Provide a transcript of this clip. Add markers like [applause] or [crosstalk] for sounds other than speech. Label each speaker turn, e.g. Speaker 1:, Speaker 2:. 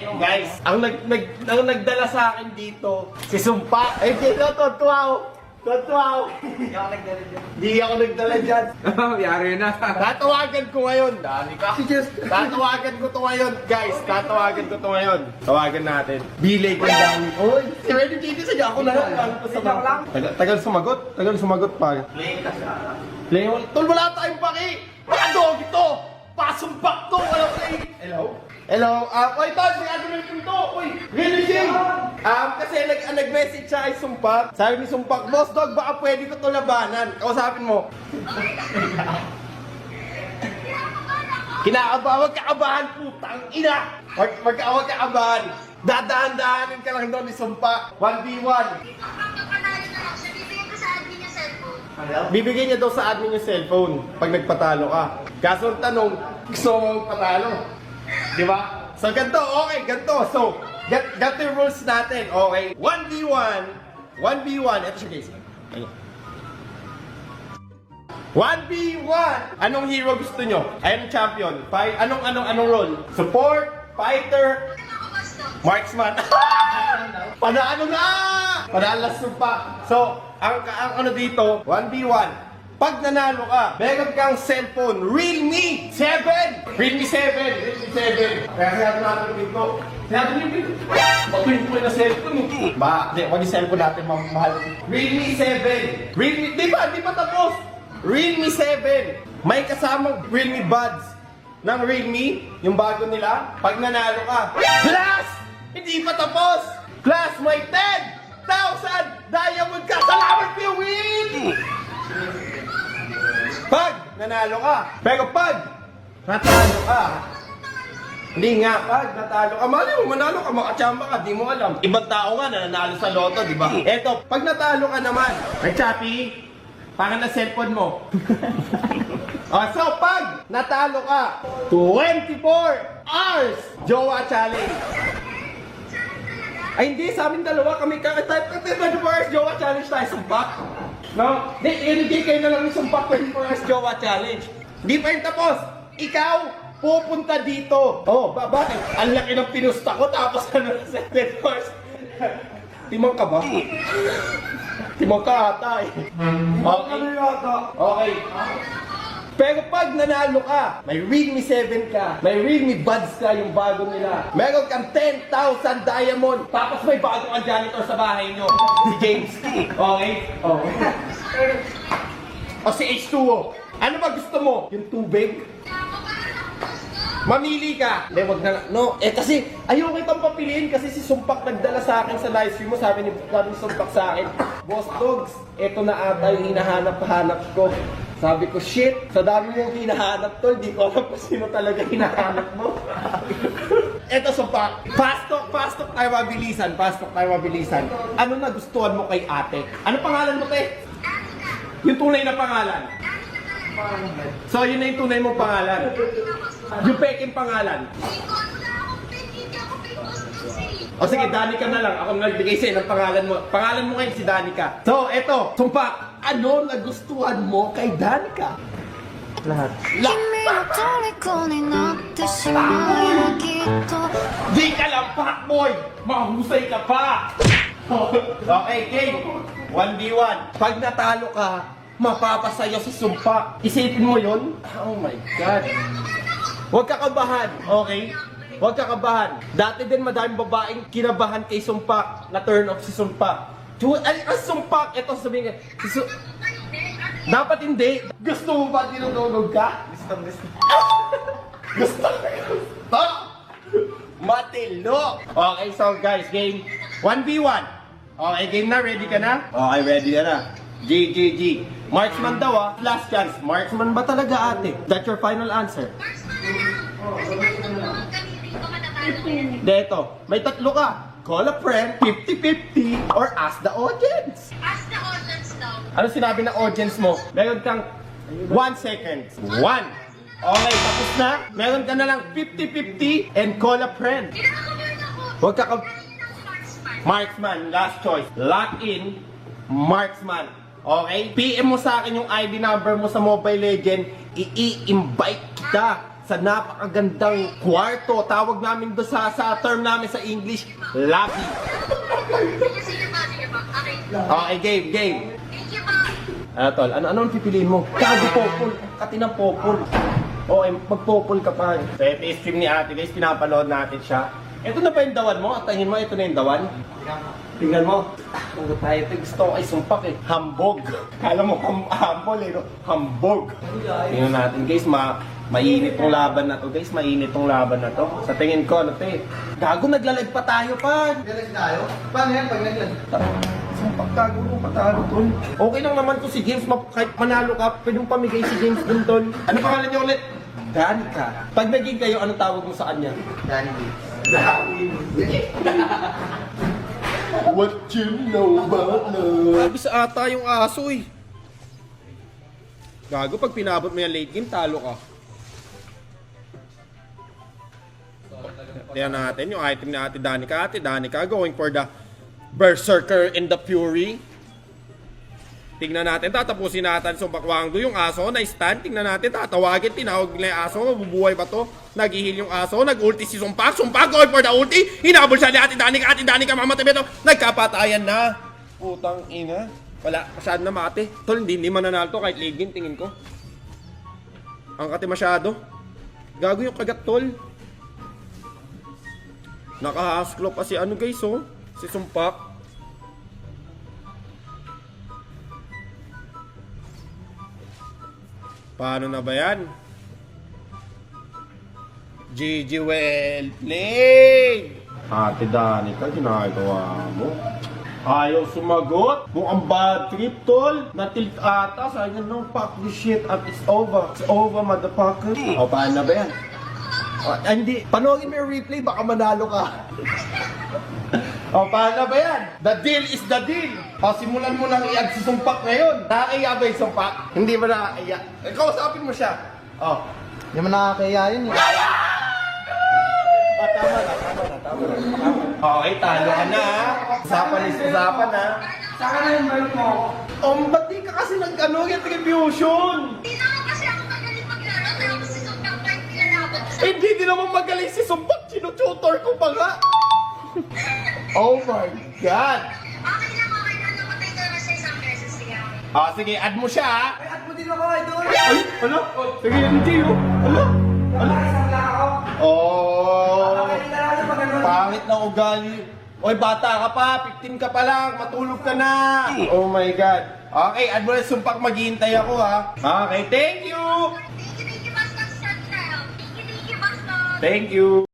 Speaker 1: Guys, ang nag, nag ang nagdala sa akin dito, si Sumpa. Eh, dito, Totwaw. Totwaw.
Speaker 2: Hindi ako nagdala dyan.
Speaker 1: Di ako nagdala dyan. [laughs]
Speaker 3: Yari na.
Speaker 1: Tatawagan ko ngayon. Dami ka. Tatawagan ko to ngayon, guys. Tatawagan ko to ngayon. Tawagan natin. Bilay ko dami. Oy, si Ready Chicken sa ako na lang. Ano pa sa
Speaker 2: lang.
Speaker 1: Tagal, tagal sumagot. Tagal sumagot pa.
Speaker 2: Play ka siya.
Speaker 1: Leon, tol, wala tayong paki! Padog ito! Pasumpak to! Wala play! Hello? Hello? Ah, oy, tol, may agamitin to! Uy, really, Jim? Um, kasi nag, ah, nag-message siya kay Sumpak. Sabi ni Sumpak, Boss Dog, baka pwede ko to labanan. Kausapin mo. Kinakabahan, kakabahan, putang ina! Huwag, ka- huwag kakabahan. Dadahan-dahanin ka lang doon ni Sumpak. 1v1. Bibigyan niya daw sa admin yung cellphone pag nagpatalo ka. Kaso ang tanong, gusto mo patalo? Di ba? So, ganito, okay, ganito. So, get, get the rules natin, okay? 1v1, 1v1, ito siya guys. Ayun. 1v1! Anong hero gusto nyo? Ayun ang champion. Fight, anong, anong, anong role? Support, fighter, marksman. [laughs] Panalo na! Panalas pa. So, ang, ang ano dito, 1v1. Pag nanalo ka, meron kang cellphone, Realme 7! Realme 7! Realme 7! Kaya sinabi natin yung pinto. Sinabi niyo yung pinto. Matuwin po na cellphone eh. Ba, di, wag yung cellphone natin ma mahal. Realme 7! Realme, di ba? Di pa tapos? Realme 7! May kasamang Realme Buds ng Realme, yung bago nila, pag nanalo ka. Plus! Hindi pa tapos! Plus, may 10,000 diamond ka! Salamat, Piwin! Pag nanalo ka. Pero pag natalo ka, hindi nga, pag natalo ka, mali mo, manalo ka, makachamba ka, di mo alam. Ibang tao nga na nanalo sa loto, di ba? Eto, pag natalo ka naman, ay Chappy, para na cellphone mo. oh, [laughs] so pag natalo ka, 24 hours Jowa Challenge. Ay hindi, sa amin dalawa kami kaka-type ka 24 hours Jowa Challenge tayo, sumpak. No? Di, hindi kayo na lang yung sumpak 24 hours Jowa Challenge. Di pa yung tapos. Ikaw, pupunta dito. Oh, ba bakit? Ang laki ng pinusta ko tapos ano na 7 hours. Timang ka ba? Timang ka ata eh. Okay. Okay. Pero pag nanalo ka, may Realme 7 ka, may Realme Buds ka, yung bago nila. Meron kang 10,000 diamond, tapos may bago kang janitor sa bahay nyo. Si James. Okay? Okay. O si H2O. Ano ba gusto mo? Yung tubig? Mamili ka. Hindi, wag na. No, eh kasi ayaw kitang papiliin kasi si Sumpak nagdala sa akin sa live stream mo. Sabi ni, sabi ni Sumpak sa akin, Boss Dogs, eto na ata yung hinahanap-hanap ko. Sabi ko, shit, sa dami mong hinahanap to, hindi ko alam kung sino talaga hinahanap mo. [laughs] eto Sumpak, fast talk, fast talk tayo mabilisan, fast talk tayo mabilisan. Ano na gustuhan mo kay ate? Ano pangalan mo, te? Yung tunay na pangalan. So, yun na yung tunay mong pangalan. Yung peking pangalan. O sige, Danica na lang. Ako nagbigay sa'yo ng pangalan mo. Pangalan mo ngayon si Danica. So, eto, sumpa. Ano nagustuhan mo kay Danica? Lahat.
Speaker 4: Lahat!
Speaker 1: Di ka lang boy! Mahusay ka pa! [laughs] okay, Kate. 1v1. Pag natalo ka, mapapasayo si Sumpa. Isipin mo yon? Oh my God. Huwag kakabahan, okay? Huwag kakabahan. Dati din madaming babaeng kinabahan kay Sumpa na turn off si Sumpa. Ay, ang Sumpak, ito sabihin ka. Su- Dapat hindi. Gusto mo ba dinudugog ka?
Speaker 2: Gusto, gusto.
Speaker 1: Gusto gusto. Matilo. Okay, so guys, game 1v1. Okay, game na. Ready ka na? Okay, ready ka na. G, G, G. Marksman daw ah. Last chance. Marksman ba talaga ate? That's your final answer. Deto, may tatlo ka. Call a friend, 50-50, or ask the audience.
Speaker 5: Ask the audience daw.
Speaker 1: Ano sinabi ng audience mo? Meron kang 1 second. 1. Okay, tapos na. Meron ka na lang 50-50 and call a friend.
Speaker 5: Kinakabahan ako.
Speaker 1: Huwag ka ka-
Speaker 5: Marksman.
Speaker 1: Marksman, last choice. Lock in, Marksman. Okay? PM mo sa akin yung ID number mo sa Mobile Legend. I-invite kita sa napakagandang kwarto. Tawag namin doon sa, sa term namin sa English, lobby.
Speaker 5: Okay.
Speaker 1: Game, game.
Speaker 5: Thank you, ba.
Speaker 1: Ano tol, ano, ano ang pipiliin mo? Kagi popol, kati ng popol. O, eh, mag-popol ka pa. So, ito yung stream ni ate guys, pinapanood natin siya. Ito na ba yung dawan mo? At tingin mo, ito na yung dawan? Tingnan mo. Kung tayo, ito gusto ko ay sumpak eh. Hambog. Alam mo, ham hambol eh, no? Hambog. Tingnan natin guys, ma mainit tong laban na to guys, mainit tong laban na to. Sa tingin ko, ano to eh. Gago, naglalag pa tayo pa.
Speaker 2: Galing tayo? Paano yan pag naglag?
Speaker 1: Isang pagkagulo, patalo tol. Okay lang naman to si James, ma- kahit manalo ka, pwedeng pamigay si James dun tol. Ano pangalan niyo ulit? Danica. Pag naging kayo, ano tawag mo sa kanya?
Speaker 2: Danny B. [laughs]
Speaker 1: What you know about love? Sabi sa ata yung aso eh. Gago, pag pinabot mo yung late game, talo ka. Tingnan natin yung item ni Ate Danica. Ate Danica going for the Berserker in the Fury. Tingnan natin, tatapusin natin sa bakwangdo yung aso na stand. Tingnan natin, tatawagin, tinawag nila yung aso, mabubuhay ba to? Naghihil yung aso, nag-ulti si Sumpak, Sumpak going for the ulti, hinabol siya ni Ate Danica, Ate Danica, mamatay ito? Nagkapatayan na. Putang ina. Wala, masyado na mate. Tol, hindi, hindi mananalo to kahit ligin, tingin ko. Ang kate masyado. Gago yung kagat, tol. Nakahasklo pa si ano guys, oh. Si Sumpak. Paano na ba yan? GG well played! Ate Danica, ginagawa mo. Ayaw sumagot. Mukhang bad trip, tol. Natilt ata. Niya, no, fuck this shit. And it's over. It's over, motherfucker. O, paano na ba yan? O, ah, hindi. Panoorin mo yung replay, baka manalo ka. [laughs] o, paano na ba yan? The deal is the deal. O, simulan mo nang i-add si Sumpak ngayon. Nakakaya ba yung Sumpak? Hindi ba nakakaya? Eh, kausapin mo siya. O.
Speaker 2: Hindi mo nakakaya yun eh.
Speaker 1: Ah, tama na, tama na, tama na. Okay, talo ka na. ah. Usapan is usapan na.
Speaker 2: Saka na yung belt mo.
Speaker 1: Um, ba't di ka kasi nag-ano, retribution?
Speaker 5: Hindi naman kasi ako magaling maglaro. Tapos si Sobrang Park pinalaban ko sa...
Speaker 1: Eh, hindi din naman magaling si Sumpak. Sinututor ko pa nga. Oh my God.
Speaker 5: Okay lang, okay lang. Namatay ka na sa isang beses. Sige, okay.
Speaker 1: Ah, sige, add mo siya. ah.
Speaker 2: Ay, at mo din ako, idol.
Speaker 1: Ay, ano? Sige, hindi oh. Ano? Ano?
Speaker 2: Isang lang ako.
Speaker 1: Oh,
Speaker 2: Kakain na lang pag ano.
Speaker 1: pangit na ugali. Oy, bata ka pa, 15 ka pa lang, matulog ka na. Oh my God. Okay, add mo na sumpak, maghihintay ako ha. Okay, thank you.
Speaker 5: Thank you, thank you, Central. Thank you, thank you.
Speaker 1: Thank you.